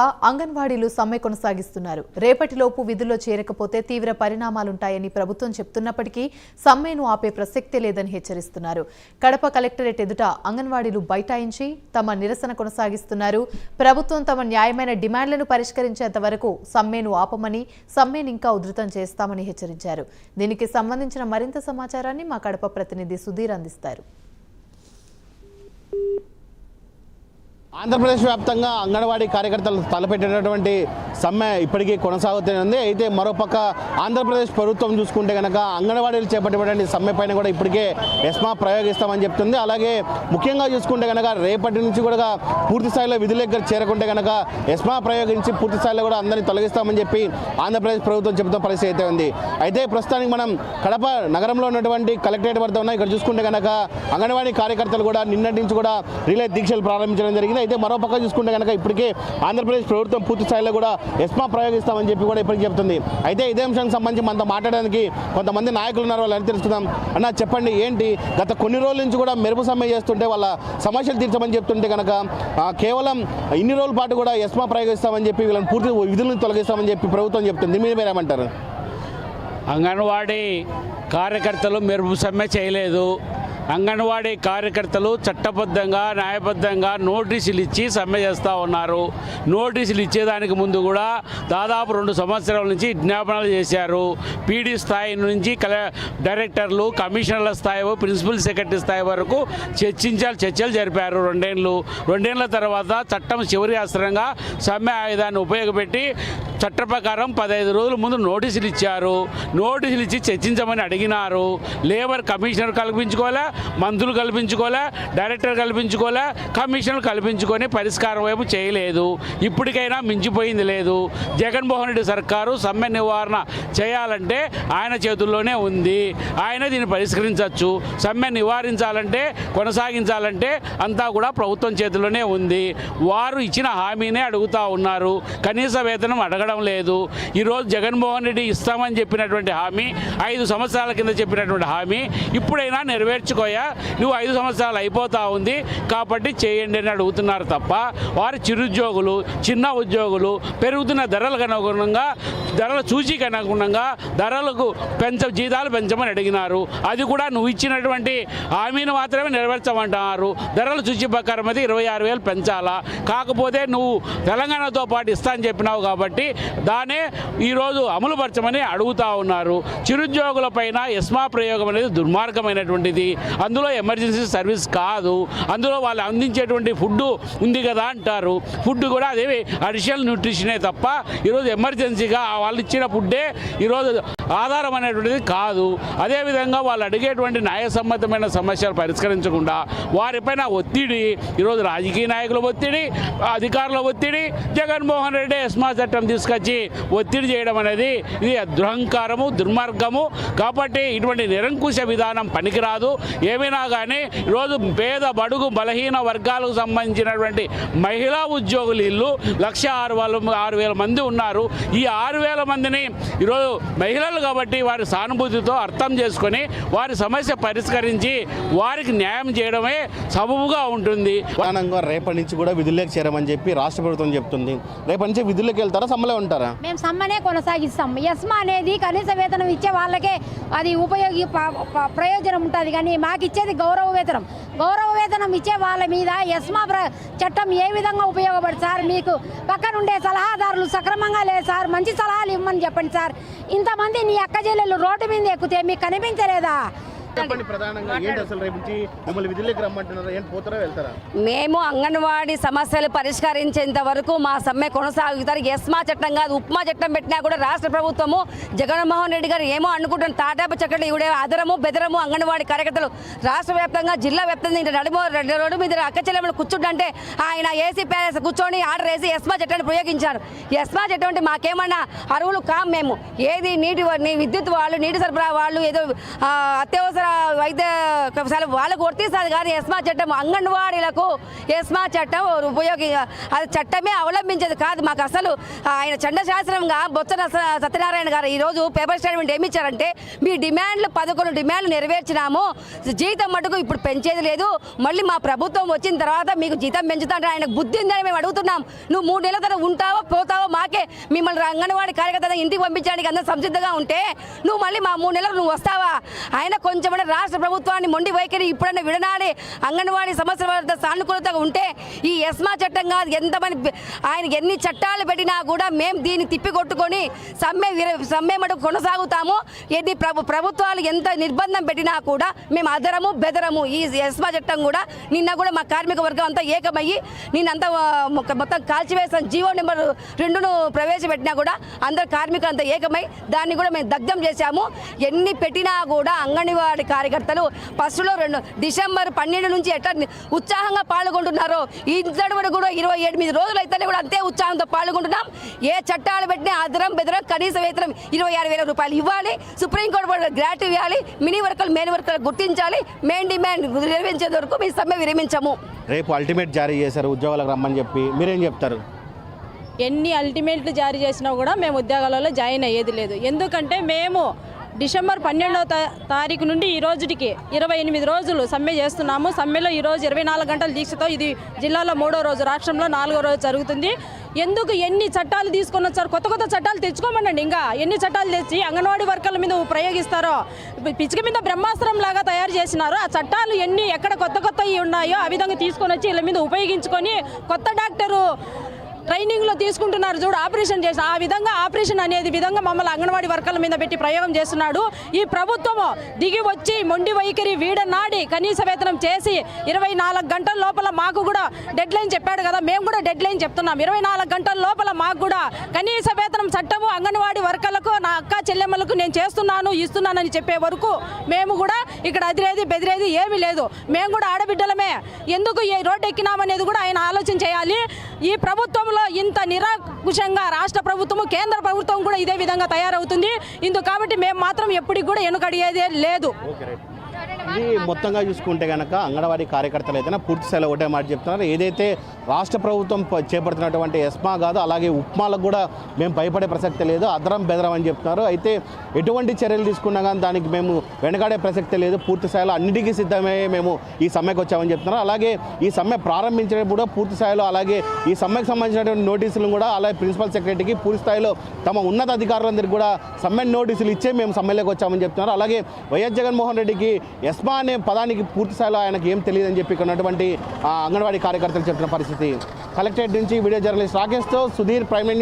అంగన్వాడీలు సమ్మె కొనసాగిస్తున్నారు. రేపటిలోపు విధుల్లో చేరకపోతే తీవ్ర పరిణామాలుంటాయని ప్రభుత్వం చెప్తున్నప్పటికీ సమ్మెను ఆపే ప్రసక్తే లేదని హెచ్చరిస్తున్నారు. కడప కలెక్టరేట్ ఎదుట అంగన్వాడీలు బైఠాయించి తమ నిరసన కొనసాగిస్తున్నారు. ప్రభుత్వం తమ న్యాయమైన డిమాండ్లను పరిష్కరించేంత వరకు సమ్మెను ఆపమని సమ్మెను ఇంకా ఉధృతం చేస్తామని హెచ్చరించారు. దీనికి సంబంధించిన మరింత సమాచారాన్ని మా కడప ప్రతినిధి సుధీర్ అందిస్తారు. ఆంధ్రప్రదేశ్ వ్యాప్తంగా అంగన్వాడీ కార్యకర్తలు తలపెట్టినటువంటి సమ్మె ఇప్పటికీ కొనసాగుతూనే ఉంది. అయితే మరోపక్క ఆంధ్రప్రదేశ్ ప్రభుత్వం చూసుకుంటే కనుక అంగన్వాడీలు చేపట్టినటువంటి సమ్మె పైన కూడా ఇప్పటికే ఎస్మా ప్రయోగిస్తామని చెప్తుంది. అలాగే ముఖ్యంగా చూసుకుంటే కనుక రేపటి నుంచి కూడా పూర్తి స్థాయిలో విధుల దగ్గర చేరకుంటే కనుక ఎస్మా ప్రయోగించి పూర్తి స్థాయిలో కూడా అందరినీ తొలగిస్తామని చెప్పి ఆంధ్రప్రదేశ్ ప్రభుత్వం చెబుతున్న పరిస్థితి అయితే ఉంది. అయితే ప్రస్తుతానికి మనం కడప నగరంలో ఉన్నటువంటి కలెక్టరేట్ వద్ద ఉన్న ఇక్కడ చూసుకుంటే కనుక అంగన్వాడీ కార్యకర్తలు కూడా నిన్నటి నుంచి కూడా రిలే దీక్షలు ప్రారంభించడం జరిగింది. అయితే మరోపక్క చూసుకుంటే కనుక ఇప్పటికే ఆంధ్రప్రదేశ్ ప్రభుత్వం పూర్తి స్థాయిలో కూడా ఎస్మా ప్రయోగిస్తామని చెప్పి కూడా ఇప్పటికీ చెప్తుంది. అయితే ఇదే అంశానికి సంబంధించి మనతో మాట్లాడడానికి కొంతమంది నాయకులు ఉన్నారు వాళ్ళని తెలుసుకుందాం. అన్న చెప్పండి ఏంటి? గత కొన్ని రోజుల నుంచి కూడా మెరుపు సమ్మె చేస్తుంటే వాళ్ళ సమస్యలు తీర్చమని చెప్తుంటే కనుక కేవలం ఇన్ని రోజుల పాటు కూడా ఎస్మా ప్రయోగిస్తామని చెప్పి వీళ్ళని పూర్తి విధులను తొలగిస్తామని చెప్పి ప్రభుత్వం చెప్తుంది. మీరు మీరేమంటారు అంగన్వాడీ కార్యకర్తలు మెరుపు సమ్మె చేయలేదు. అంగన్వాడీ కార్యకర్తలు చట్టబద్ధంగా న్యాయబద్ధంగా నోటీసులు ఇచ్చి సమ్మె చేస్తూ ఉన్నారు. నోటీసులు ఇచ్చేదానికి ముందు కూడా దాదాపు రెండు సంవత్సరాల నుంచి విజ్ఞాపనలు చేశారు. పీడీ స్థాయి నుంచి కల డైరెక్టర్లు కమిషనర్ల స్థాయి ప్రిన్సిపల్ సెక్రటరీ స్థాయి వరకు చర్చించాలి చర్చలు జరిపారు రెండేళ్ళు. రెండేళ్ళ తర్వాత చట్టం చివరి అస్త్రంగా సమ్మె ఆయుధాన్ని ఉపయోగపెట్టి చట్ట ప్రకారం పదహైదు రోజుల ముందు నోటీసులు ఇచ్చారు. నోటీసులు ఇచ్చి చర్చించమని అడిగినారు. లేబర్ కమిషనర్ కల్పించుకోలే మంత్రులు కల్పించుకోలే డైరెక్టర్ కల్పించుకోలే కమిషన్లు కల్పించుకొని పరిష్కారం వైపు చేయలేదు. ఇప్పటికైనా మించిపోయింది లేదు. జగన్మోహన్ రెడ్డి సర్కారు సమ్మె నివారణ చేయాలంటే ఆయన చేతుల్లోనే ఉంది. ఆయన దీన్ని పరిష్కరించవచ్చు సమ్మె నివారించాలంటే కొనసాగించాలంటే అంతా కూడా ప్రభుత్వం చేతుల్లోనే ఉంది. వారు ఇచ్చిన హామీనే అడుగుతా ఉన్నారు. కనీస వేతనం అడగడం లేదు. ఈరోజు జగన్మోహన్ రెడ్డి ఇస్తామని చెప్పినటువంటి హామీ ఐదు సంవత్సరాల కింద చెప్పినటువంటి హామీ ఇప్పుడైనా చేసుకోయా నువ్వు ఐదు సంవత్సరాలు అయిపోతా ఉంది కాబట్టి చేయండి అని అడుగుతున్నారు తప్ప వారు చిరుద్యోగులు చిన్న ఉద్యోగులు పెరుగుతున్న ధరలకు అనుగుణంగా ధరల సూచిక అనుగుణంగా ధరలకు పెంచ జీతాలు పెంచమని అడిగినారు. అది కూడా నువ్వు ఇచ్చినటువంటి హామీని మాత్రమే నెరవేర్చమంటున్నారు. ధరలు సూచి ప్రకారం అయితే ఇరవై ఆరు వేలు పెంచాలా? కాకపోతే నువ్వు తెలంగాణతో పాటు ఇస్తా అని చెప్పినావు కాబట్టి దానే ఈరోజు అమలుపరచమని అడుగుతా ఉన్నారు. చిరుద్యోగుల పైన ఎస్మా ప్రయోగం అనేది దుర్మార్గమైనటువంటిది. అందులో ఎమర్జెన్సీ సర్వీస్ కాదు అందులో వాళ్ళు అందించేటువంటి ఫుడ్ ఉంది కదా అంటారు. ఫుడ్ కూడా అదేవి అడిషనల్ న్యూట్రిషనే తప్ప ఈరోజు ఎమర్జెన్సీగా వాళ్ళు ఇచ్చిన ఫుడ్డే ఈరోజు ఆధారం అనేటువంటిది కాదు. అదేవిధంగా వాళ్ళు అడిగేటువంటి న్యాయసమ్మతమైన సమస్యలు పరిష్కరించకుండా వారిపైన ఒత్తిడి ఈరోజు రాజకీయ నాయకుల ఒత్తిడి అధికారుల ఒత్తిడి జగన్మోహన్ రెడ్డి ఎస్మా చట్టం తీసుకొచ్చి ఒత్తిడి చేయడం అనేది ఇది దురహంకారము దుర్మార్గము. కాబట్టి ఇటువంటి నిరంకుశ విధానం పనికిరాదు. ఏమైనా కానీ ఈరోజు పేద బడుగు బలహీన వర్గాలకు సంబంధించినటువంటి మహిళా ఉద్యోగులు ఇల్లు లక్ష ఆరు వేల ఆరు వేల మంది ఉన్నారు. ఈ ఆరు వేల మందిని ఈరోజు మహిళలు కాబట్టి వారి సానుభూతితో అర్థం చేసుకొని వారి సమస్య పరిష్కరించి వారికి న్యాయం చేయడమే సబబుగా ఉంటుంది. ప్రధానంగా రేపటి నుంచి కూడా విధుల్లోకి చేరమని చెప్పి రాష్ట్ర ప్రభుత్వం చెప్తుంది. రేపటి నుంచి విధుల్లోకి వెళ్తారా? సమ్మలో ఉంటారా? మేము సమ్మనే కొనసాగిస్తాం. ఎస్మా అనేది కనీస వేతనం ఇచ్చే వాళ్ళకే అది ఉపయోగి ప్రయోజనం ఉంటుంది. కానీ మాకు ఇచ్చేది గౌరవ వేతనం. గౌరవ వేతనం ఇచ్చే వాళ్ళ మీద ఎస్మా ప్ర చట్టం ఏ విధంగా ఉపయోగపడుతుంది సార్? మీకు పక్కనుండే సలహాదారులు సక్రమంగా లేదు సార్. మంచి సలహాలు ఇవ్వమని చెప్పండి సార్. ఇంతమంది నీ అక్క చెల్లెలు రోడ్డు మీద ఎక్కితే మీకు కనిపించలేదా? చెప్పండి ప్రధానంగా ఏంటి అసలు రేపు నుంచి మిమ్మల్ని విధుల్లోకి రమ్మంటున్నారా? ఏంటి పోతారా వెళ్తారా? మేము అంగన్వాడీ సమస్యలు పరిష్కరించేంత వరకు మా సమ్మె కొనసాగుతారు. ఎస్మా చట్టం కాదు ఉప్మా చట్టం పెట్టినా కూడా రాష్ట్ర ప్రభుత్వము జగన్మోహన్ రెడ్డి గారు ఏమో అనుకుంటున్న తాటాపు చట్టం ఇవిడే అదరము బెదరము అంగన్వాడీ కార్యకర్తలు. రాష్ట్ర వ్యాప్తంగా జిల్లా వ్యాప్తంగా ఇంత నడుమ రెండు రోడ్డు మీద అక్క కూర్చుంటే ఆయన ఏసీ ప్యాలెస్ కూర్చొని ఆర్డర్ వేసి ఎస్మా చట్టాన్ని ప్రయోగించారు. ఎస్మా చట్టం అంటే మాకేమన్నా అరువులు కాం మేము. ఏది నీటి విద్యుత్ వాళ్ళు నీటి సరఫరా వాళ్ళు ఏదో అత్యవసర అత్యవసర వైద్య కళాశాల వాళ్ళకు వర్తిస్తుంది కానీ ఎస్మా చట్టం అంగన్వాడీలకు ఎస్మా చట్టం ఉపయోగి అది చట్టమే అవలంబించేది కాదు. మాకు అసలు ఆయన చండశాస్త్రంగా బొత్స సత్యనారాయణ గారు ఈరోజు పేపర్ స్టేట్మెంట్ ఏమి ఇచ్చారంటే మీ డిమాండ్లు పదకొండు డిమాండ్లు నెరవేర్చినాము. జీతం మటుకు ఇప్పుడు పెంచేది లేదు. మళ్ళీ మా ప్రభుత్వం వచ్చిన తర్వాత మీకు జీతం పెంచుతాంటే ఆయన బుద్ధి ఉందని మేము అడుగుతున్నాం. నువ్వు మూడు నెలల తర్వాత ఉంటావో పోతావో? మాకే మిమ్మల్ని అంగన్వాడీ కార్యకర్త ఇంటికి పంపించడానికి అందరూ సంసిద్ధంగా ఉంటే నువ్వు మళ్ళీ మా మూడు నెలలు నువ్వు వస్తావా? ఆయన కొంచెం రాష్ట్ర ప్రభుత్వాన్ని మొండి వైఖరి ఇప్పుడన్నా విడనాడి అంగన్వాడీ సమస్యల వద్ద సానుకూలతగా ఉంటే ఈ ఎస్మా చట్టం కాదు. ఎంతమంది ఆయన ఎన్ని చట్టాలు పెట్టినా కూడా మేము దీన్ని తిప్పికొట్టుకొని సమ్మె సమ్మె మటుకు కొనసాగుతాము. ఎన్ని ప్రభు ప్రభుత్వాలు ఎంత నిర్బంధం పెట్టినా కూడా మేము అదరము బెదరము. ఈ ఎస్మా చట్టం కూడా నిన్న కూడా మా కార్మిక వర్గం అంతా ఏకమయ్యి నిన్నంతా మొత్తం కాల్చివేసిన జీవో నెంబర్ రెండును ప్రవేశపెట్టినా కూడా అందరు కార్మికులు అంతా ఏకమై దాన్ని కూడా మేము దగ్ధం చేశాము. ఎన్ని పెట్టినా కూడా అంగన్వాడి కార్యకర్తలు ఫస్ట్లో రెండు డిసెంబర్ పన్నెండు నుంచి ఎట్లా ఉత్సాహంగా పాల్గొంటున్నారో ఇంతటి వరకు కూడా ఇరవై ఎనిమిది రోజులు అయితే కూడా అంతే ఉత్సాహంతో పాల్గొంటున్నాం. ఏ చట్టాలు పెట్టినా అదరం బెదరం కనీస వేతనం ఇరవై ఆరు వేల రూపాయలు ఇవ్వాలి. సుప్రీంకోర్టు కూడా గ్రాట్యూ ఇవ్వాలి. మినీ వర్కర్లు మెయిన్ వర్కర్లు గుర్తించాలి. మెయిన్ డిమాండ్ నిర్వహించేంత వరకు మీ సమ్మె విరమించము. రేపు అల్టిమేట్ జారీ చేశారు ఉద్యోగాలకు రమ్మని చెప్పి మీరేం చెప్తారు? ఎన్ని అల్టిమేట్లు జారీ చేసినా కూడా మేము ఉద్యోగాలలో జాయిన్ అయ్యేది లేదు. ఎందుకంటే మేము డిసెంబర్ పన్నెండవ తారీఖు నుండి ఈ రోజుటికి ఇరవై ఎనిమిది రోజులు సమ్మె చేస్తున్నాము. సమ్మెలో ఈ రోజు ఇరవై నాలుగు గంటల దీక్షతో ఇది జిల్లాలో మూడో రోజు రాష్ట్రంలో నాలుగో రోజు జరుగుతుంది. ఎందుకు ఎన్ని చట్టాలు తీసుకొని వచ్చారు? కొత్త కొత్త చట్టాలు తెచ్చుకోమనండి ఇంకా. ఎన్ని చట్టాలు తెచ్చి అంగన్వాడీ వర్కర్ల మీద ప్రయోగిస్తారో? పిచ్చిక మీద బ్రహ్మాస్త్రం లాగా తయారు చేసినారు. ఆ చట్టాలు ఎన్ని ఎక్కడ కొత్త కొత్తవి ఉన్నాయో ఆ విధంగా తీసుకొని వచ్చి వీళ్ళ మీద ఉపయోగించుకొని కొత్త డాక్టరు ట్రైనింగ్లో తీసుకుంటున్నారు చూడు ఆపరేషన్ చేసి. ఆ విధంగా ఆపరేషన్ అనేది విధంగా మమ్మల్ని అంగన్వాడీ వర్కర్ల మీద పెట్టి ప్రయోగం చేస్తున్నాడు. ఈ ప్రభుత్వము దిగి వచ్చి మొండి వైఖరి వీడనాడి కనీస వేతనం చేసి ఇరవై నాలుగు గంటల లోపల మాకు కూడా డెడ్ లైన్ చెప్పాడు కదా మేము కూడా డెడ్ లైన్ చెప్తున్నాం. ఇరవై నాలుగు గంటల లోపల మాకు కూడా కనీస వేతనం చట్టము అంగన్వాడీ వర్కర్లకు నా అక్క చెల్లెమ్మలకు నేను చేస్తున్నాను ఇస్తున్నానని చెప్పే వరకు మేము కూడా ఇక్కడ అదిరేది బెదిరేది ఏమీ లేదు. మేము కూడా ఆడబిడ్డలమే. ఎందుకు ఈ రోడ్డు ఎక్కినామనేది కూడా ఆయన ఆలోచన చేయాలి. ఈ ప్రభుత్వంలో ఇంత నిరాకుశంగా రాష్ట్ర ప్రభుత్వము కేంద్ర ప్రభుత్వం కూడా ఇదే విధంగా తయారవుతుంది. ఇందుకు కాబట్టి మేము మాత్రం ఎప్పటికి కూడా వెనుకడిగేదే లేదు. ఇది మొత్తంగా చూసుకుంటే కనుక అంగన్వాడీ కార్యకర్తలు అయితే పూర్తి స్థాయిలో ఒకటే మాట చెప్తున్నారు. ఏదైతే రాష్ట్ర ప్రభుత్వం చేపడుతున్నటువంటి ఎస్మా కాదు అలాగే ఉప్మాలకు కూడా మేము భయపడే ప్రసక్తి లేదు అదరం బెదరం అని చెప్తున్నారు. అయితే ఎటువంటి చర్యలు తీసుకున్నా కానీ దానికి మేము వెనకాడే ప్రసక్తి లేదు. పూర్తి స్థాయిలో అన్నిటికీ సిద్ధమే మేము ఈ సమ్మెకు వచ్చామని చెప్తున్నారు. అలాగే ఈ సమ్మె ప్రారంభించినప్పుడు పూర్తి స్థాయిలో అలాగే ఈ సమ్మెకు సంబంధించినటువంటి నోటీసులు కూడా అలాగే ప్రిన్సిపల్ సెక్రటరీకి పూర్తి స్థాయిలో తమ ఉన్నత అధికారులందరికీ కూడా సమ్మె నోటీసులు ఇచ్చే మేము సమ్మెలోకి వచ్చామని చెప్తున్నారు. అలాగే వైఎస్ జగన్మోహన్ రెడ్డికి ఎస్ ఎస్మా అనే పదానికి పూర్తిస్థాయిలో ఆయనకు ఏం తెలియదని చెప్పి ఇక్కడ ఉన్నటువంటి అంగన్వాడీ కార్యకర్తలు చెప్తున్న పరిస్థితి. కలెక్టరేట్ నుంచి వీడియో జర్నలిస్ట్ రాకేష్తో సుధీర్ ప్రైమ్